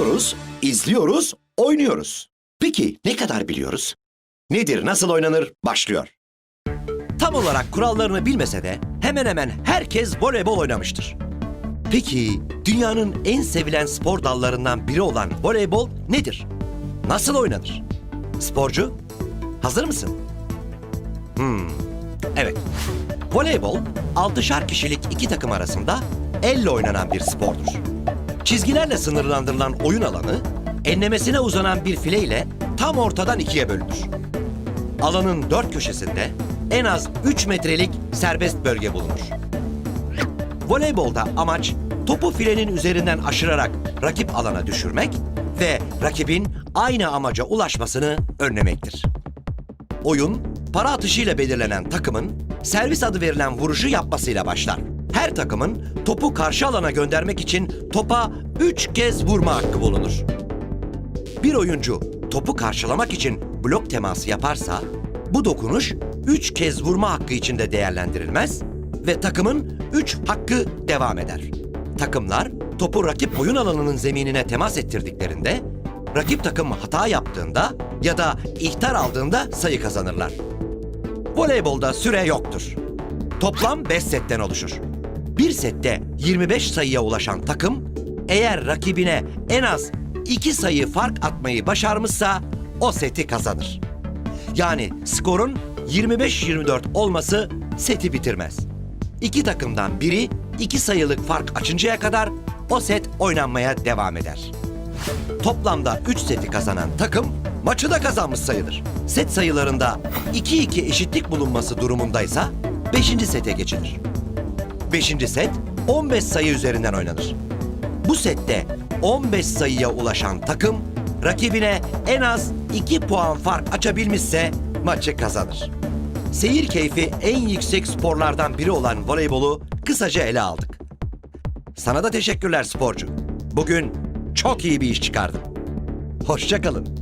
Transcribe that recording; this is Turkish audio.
Görüyoruz, izliyoruz, oynuyoruz. Peki ne kadar biliyoruz? Nedir, nasıl oynanır? Başlıyor. Tam olarak kurallarını bilmese de hemen hemen herkes voleybol oynamıştır. Peki dünyanın en sevilen spor dallarından biri olan voleybol nedir? Nasıl oynanır? Sporcu, hazır mısın? Hmm, evet. Voleybol, 6'şar kişilik iki takım arasında elle oynanan bir spordur. Çizgilerle sınırlandırılan oyun alanı, enlemesine uzanan bir file ile tam ortadan ikiye bölünür. Alanın dört köşesinde en az 3 metrelik serbest bölge bulunur. Voleybolda amaç topu filenin üzerinden aşırarak rakip alana düşürmek ve rakibin aynı amaca ulaşmasını önlemektir. Oyun, para atışıyla belirlenen takımın servis adı verilen vuruşu yapmasıyla başlar. Her takımın topu karşı alana göndermek için topa 3 kez vurma hakkı bulunur. Bir oyuncu topu karşılamak için blok teması yaparsa bu dokunuş 3 kez vurma hakkı içinde değerlendirilmez ve takımın 3 hakkı devam eder. Takımlar topu rakip oyun alanının zeminine temas ettirdiklerinde, rakip takım hata yaptığında ya da ihtar aldığında sayı kazanırlar. Voleybolda süre yoktur. Toplam 5 setten oluşur. Bir sette 25 sayıya ulaşan takım eğer rakibine en az 2 sayı fark atmayı başarmışsa o seti kazanır. Yani skorun 25-24 olması seti bitirmez. İki takımdan biri iki sayılık fark açıncaya kadar o set oynanmaya devam eder. Toplamda 3 seti kazanan takım maçı da kazanmış sayılır. Set sayılarında 2-2 eşitlik bulunması durumundaysa 5. sete geçilir. 5. set 15 sayı üzerinden oynanır. Bu sette 15 sayıya ulaşan takım rakibine en az 2 puan fark açabilmişse maçı kazanır. Seyir keyfi en yüksek sporlardan biri olan voleybolu kısaca ele aldık. Sana da teşekkürler sporcu. Bugün çok iyi bir iş çıkardın. Hoşça kalın.